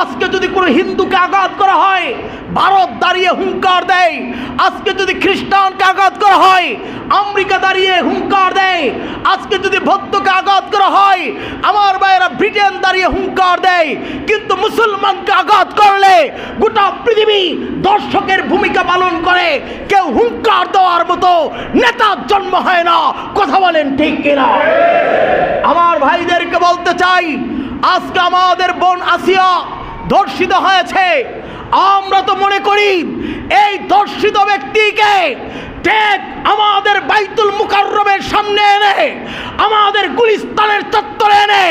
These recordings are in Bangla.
আজকে যদি কোনো হিন্দুকে আঘাত করা হয়, ভারত দাঁড়িয়ে হুঙ্কার দেয়। আজকে যদি খ্রিস্টানকে আঘাত করা হয়, আমেরিকা দাঁড়িয়ে হুঙ্কার দেয়। আজকে যদি বৌদ্ধকে আঘাত করা হয়, আমার ভাইয়েরা ব্রিটেন দাঁড়িয়ে হুঙ্কার দেয়। কিন্তু মুসলমানকে আঘাত করলে গোটা পৃথিবী দর্শকের ভূমিকা পালন করে। কেউ হুঙ্কার দেওয়ার মতো নেতার জন্ম হয় না। কথা বলেন ঠিক কিনা? আমার ভাইদেরকে বলতে চাই, আজকে আমাদের বোন আসিয়া ধর্ষিত হয়েছে। আমরা তো মনে করি এই ধর্ষিত ব্যক্তিকে ঠিক আমাদের বাইতুল মুকাররমের সামনে এনে, আমাদের গুলিস্তানের চত্বরে এনে,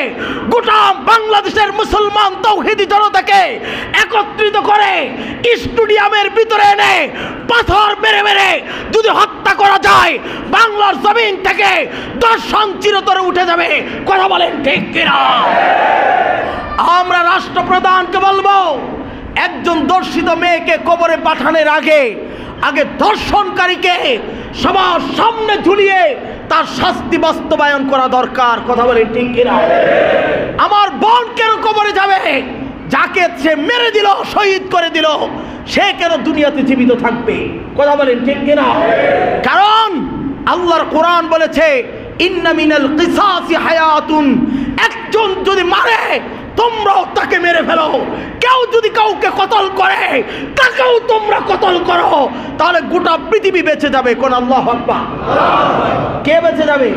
গোটা বাংলাদেশের মুসলমান তৌহিদি জনতাকে একত্রিত করে স্টুডিয়ামের ভিতরে এনে পাথর মেরে মেরে যদি হত্যা করা যায়, বাংলার জমিন থেকে দর্শন চিরতরে উঠে যাবে। কথা বলেন ঠিক কিনা? আমরা রাষ্ট্রপ্রধানকে বলব, একজন দর্শিত মেয়েকে কবরে পাঠানোর আগে আগে ধর্ষণকারীকে সবার সামনে ঝুলিয়ে তার শাস্তি বাস্তবায়ন করা দরকার। কথা বলে ঠিক কিনা? আমার বোন কেন কবরে যাবে? যাকে সে মেরে দিল, শহীদ করে দিল, সে কেন দুনিয়াতে জীবিত থাকবে? কথা বলেন ঠিক কিনা? কারণ আল্লাহর কোরআন বলেছে, ইন্না মিনাল কিসাসি হায়াতুন। একজন তোমরাও তাকে মেরে ফেলো। কেউ যদি কাউকে কতল করে, তাকেও তোমরা কতল করো। তাহলে গোটা পৃথিবী বেঁচে যাবে, কোন আল্লাহ আকবার। কে বেঁচে যাবে?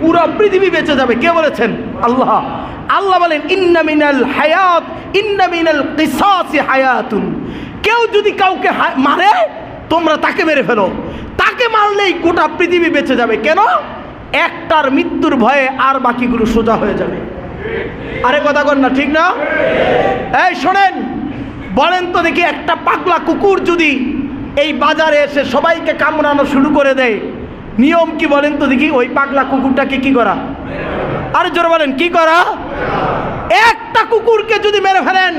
পুরো পৃথিবী বেঁচে যাবে। কে বলেছেন? আল্লাহ। আল্লাহ বলেন, ইন্না মিনাল হায়াত, ইন্না মিনাল কিসাসি হায়াতুন। কেউ যদি কাউকে মারে, তোমরা তাকে মেরে ফেলো। তাকে মারলেই গোটা পৃথিবী বেঁচে যাবে। কেন? একটার মৃত্যুর ভয়ে আর বাকিগুলো সোজা হয়ে যাবে। আরে কথা কর না, ঠিক না? এই শোনেন, বলেন তো দেখি একটা পাগলা কুকুর যদি এই বাজারে এসে সবাইকে কামড়ানো শুরু করে দেয়, নিয়ম কি বলেন তো দেখি? ওই পাগলা কুকুরটাকে কি করা? আরে জোরে বলেন, কি করা? একটা কুকুরকে যদি মেরে ফেলেন,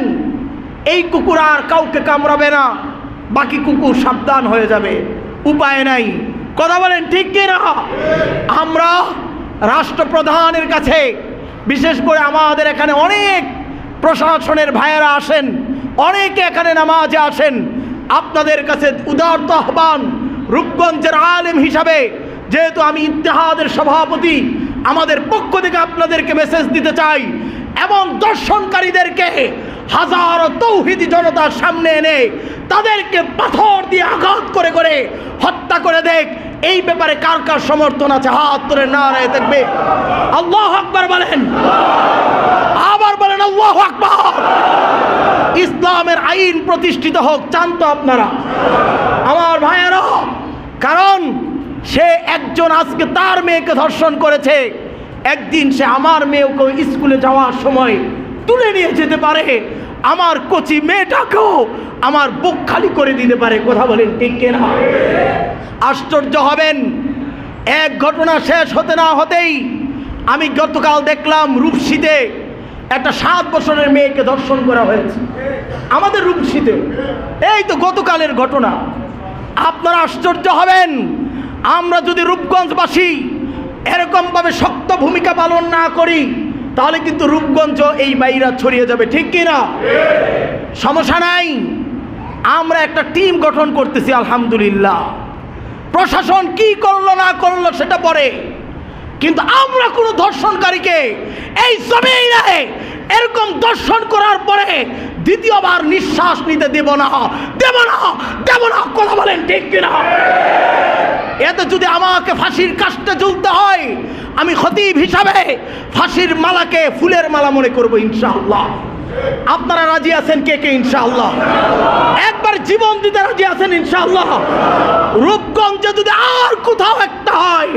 এই কুকুর আর কাউকে কামড়াবে না, বাকি কুকুর সাবধান হয়ে যাবে, উপায় নাই। কথা বলেন, ঠিক কি না? আমরা রাষ্ট্রপ্রধানের কাছে বিশেষ করে আমাদের এখানে অনেক প্রশাসনের ভাইয়েরা আসেন, অনেকে এখানে নামাজে আসেন। আপনাদের কাছে উদারত আহ্বান, রূপগঞ্জের আলেম হিসাবে, যেহেতু আমি ইতিহাদের সভাপতি, আমাদের পক্ষ থেকে আপনাদেরকে মেসেজ দিতে চাই এবং দর্শনকারীদেরকে হাজারো তৌহিদি জনতার সামনে এনে তাদেরকে পাথর দিয়ে আঘাত করে করে হত্যা করে দেখ। এই ব্যাপারে কার কার সমর্থন আছে? হাত তুলে না রে দেখবে। আল্লাহ আকবার বলেন। আবার বলেন, আল্লাহ আকবার। ইসলামের আইন প্রতিষ্ঠিত হোক, চান তো আপনারা। আমার ভাইয়েরা, কারণ সে একজন আজকে তার মেয়েকে ধর্ষণ করেছে। একদিন সে আমার মেয়েকে স্কুলে যাওয়ার সময় তুলে নিয়ে যেতে পারে। আমার কচি মেয়েটাকেও আমার বুক খালি করে দিতে পারে। কথা বলেন ঠিক কিনা? আশ্চর্য হবেন। এক ঘটনা শেষ হতে না হতেই আমি গতকাল দেখলাম রূপসীতে একটা সাত বছরের মেয়েকে দর্শন করা হয়েছে। আমাদের রূপসীতে। এই তো গতকালের ঘটনা। আপনারা আশ্চর্য হবেন। আমরা যদি রূপগঞ্জবাসী এরকমভাবে শক্ত ভূমিকা পালন না করি, তাহলে কিন্তু রূপগঞ্জ এই বাইরা ছড়িয়ে যাবে, ঠিক কি না? সমস্যা নাই। আমরা একটা টিম গঠন করতেছি, আলহামদুলিল্লাহ। প্রশাসন কি করল, না করল সেটা পরে। কিন্তু আমরা কোনো ধর্ষণকারীকে এই জমিনে এরকম দর্শন করার পরে দ্বিতীয়বার নিঃশ্বাস নিতে দেব না দেব না দেব না, কথা বলেন ঠিক কিনা? এতে যদি আমাকে ফাঁসির কাজটা ঝুলতে হয়, আমি খতিব হিসাবে ফাঁসির মালাকে ফুলের মালা মনে করব ইনশাআল্লাহ। আপনারা রাজি আছেন কে কে ইনশাআল্লাহ? একবার জীবন দিতে রাজি আছেন ইনশাআল্লাহ? রূপগঞ্জে যদি আর কোথাও একটা হয়,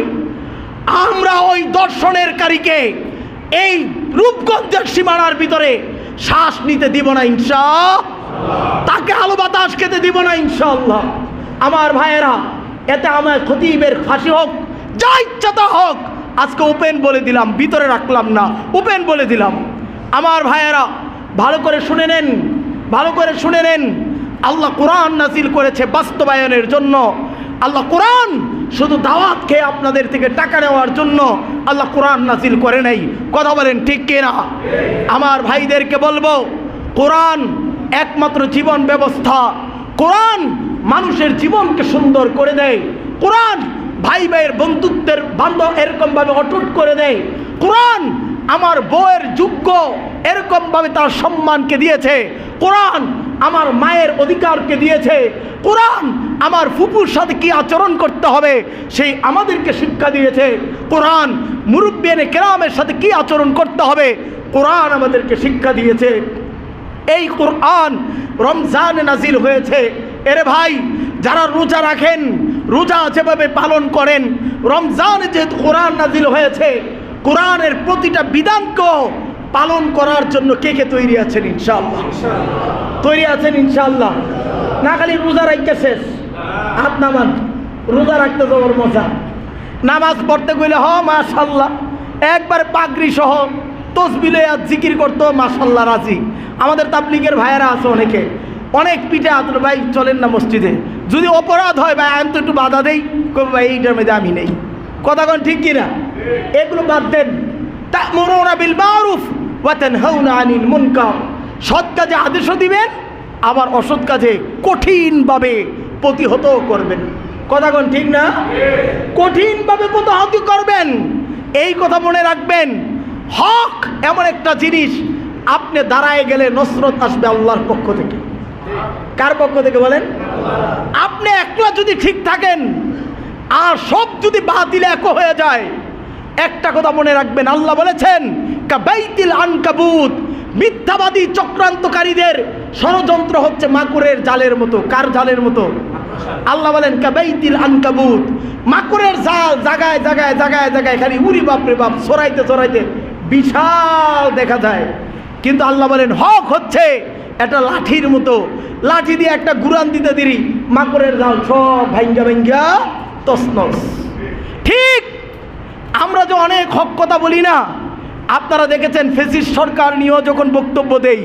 আমরা ওই দর্শনের কারীকে এই রূপগঞ্জের সীমানার ভিতরে শ্বাস নিতে দিব না ইনশা তাকে আলো বাতাস খেতে দিব না ইনশাআল্লাহ। আমার ভাইয়েরা, এতে আমার খতিবের ফাঁসি হোক, যা ইচ্ছা তা হোক, আজকে ওপেন বলে দিলাম, ভিতরে রাখলাম না, ওপেন বলে দিলাম। আমার ভাইয়েরা ভালো করে শুনে নেন, ভালো করে শুনে নেন। আল্লাহ কোরআন নাজিল করেছে বাস্তবায়নের জন্য। আল্লাহ কোরআন শুধু দাওয়াত খেয়ে আপনাদের থেকে টাকা নেওয়ার জন্য আল্লাহ কোরআন নাজিল করে নাই। কথা বলেন ঠিক কিনা? আমার ভাইদেরকে বলব, কোরআন একমাত্র জীবন ব্যবস্থা। কোরআন মানুষের জীবনকে সুন্দর করে দেয়। কোরআন ভাই ভাইয়ের বন্ধুত্বের বান্ধব এরকমভাবে অটুট করে দেয়। কোরআন আমার বউয়ের যোগ্য। এরকমভাবে তার সম্মানকে দিয়েছে। কোরআন আমার মায়ের অধিকারকে দিয়েছে। কোরআন আমার ফুপুর সাথে কি আচরণ করতে হবে, সেই আমাদেরকে শিক্ষা দিয়েছে। কোরআন মুরব্বিয়ানে কেরামের সাথে কি আচরণ করতে হবে, কোরআন আমাদেরকে শিক্ষা দিয়েছে। এই কোরআন রমজানে নাজিল হয়েছে। এরে ভাই, যারা রোজা রাখেন, রোজা যেভাবে পালন করেন, রমজানে যেহেতু কোরআন নাজিল হয়েছে, কোরআনের প্রতিটা বিধানকেও পালন করার জন্য কে কে তৈরি আছেন ইনশাআল্লাহ? তৈরি আছেন ইনশাআল্লাহ। না খালি রোজা রাখতে শেষ। হাত নামান। রোজা রাখতে যাওয়ার মজা। নামাজ পড়তে গেলে, হ মাশাল্লাহ একবার পাগড়ি সহ তসবিলে আর জিকির করতো মাশাল্লাহ রাজি। আমাদের তাবলিগের ভাইয়েরা আছে অনেকে। অনেক পিঠে আতর, ভাই, চলেন না মসজিদে। যদি অপরাধ হয়, ভাই, আমি তো একটু বাধা দেই। কবে ভাই, এইটার মধ্যে আমি নেই। কথা কোন ঠিক কিনা? এগুলো বাদ দেন। তা তা'মুরুনা বিল মারুফ। ওয়া তানহাউনা আনিল সৎ কাজে আদেশও দিবেন, আবার অসৎ কাজে কঠিনভাবে প্রতিহত করবেন। কথা কোন ঠিক না? কঠিনভাবে প্রতিহত করবেন। এই কথা মনে রাখবেন, হক এমন একটা জিনিস, আপনি দাঁড়ায় গেলে নসরত আসবে আল্লাহর পক্ষ থেকে। কার পক্ষ থেকে বলেন? আপনি একলা যদি ঠিক থাকেন, আর সব যদি বাতিল এক হয়ে যায় একটা কথা মনে রাখবেন, আল্লাহ বলেছেন, কাবাইতিল আনকাবুত মিথ্যাবাদী চক্রান্তকারীদের ষড়যন্ত্র হচ্ছে মাকুরের জালের মতো। কার জালের মতো? আল্লাহ বলেন, কাবাইতিল আনকাবুত মাকুরের জাল জাগায় জাগায় জাগায় জাগায় খালি উরি বাপরে বাপ, সরাইতে সরাইতে বিশাল দেখা যায়। কিন্তু আল্লাহ বলেন, হক হচ্ছে একটা লাঠির মতো। লাঠি দিয়ে একটা গুরান দিতে দিরি, মাকড়ের জাল সব ভাইঙ্গা ভাইঙ্গা তসনস ঠিক আমরা যে অনেক হক কথা বলি না আপনারা দেখেছেন ফেসিস সরকার নিয়েও যখন বক্তব্য দেই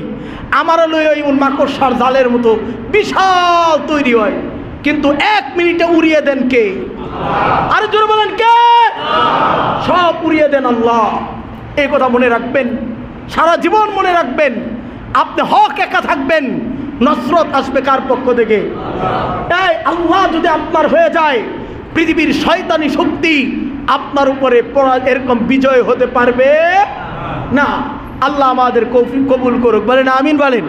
আমারও লই ওই মাকড়সার জালের মতো বিশাল তৈরি হয়। কিন্তু এক মিনিটে উড়িয়ে দেন কে? আরে জোরে বলেন কে? সব উড়িয়ে দেন আল্লাহ। এই কথা মনে রাখবেন সারা জীবন মনে রাখবেন আপনি হক একা থাকবেন নসরত আসবে কার পক্ষ থেকে? এই আল্লাহ যদি আপনার হয়ে যায় পৃথিবীর শয়তানি শক্তি আপনার উপরে এরকম বিজয় হতে পারবে? না। আল্লাহ আমাদের কবুল করুক। বলেন আমিন বলেন।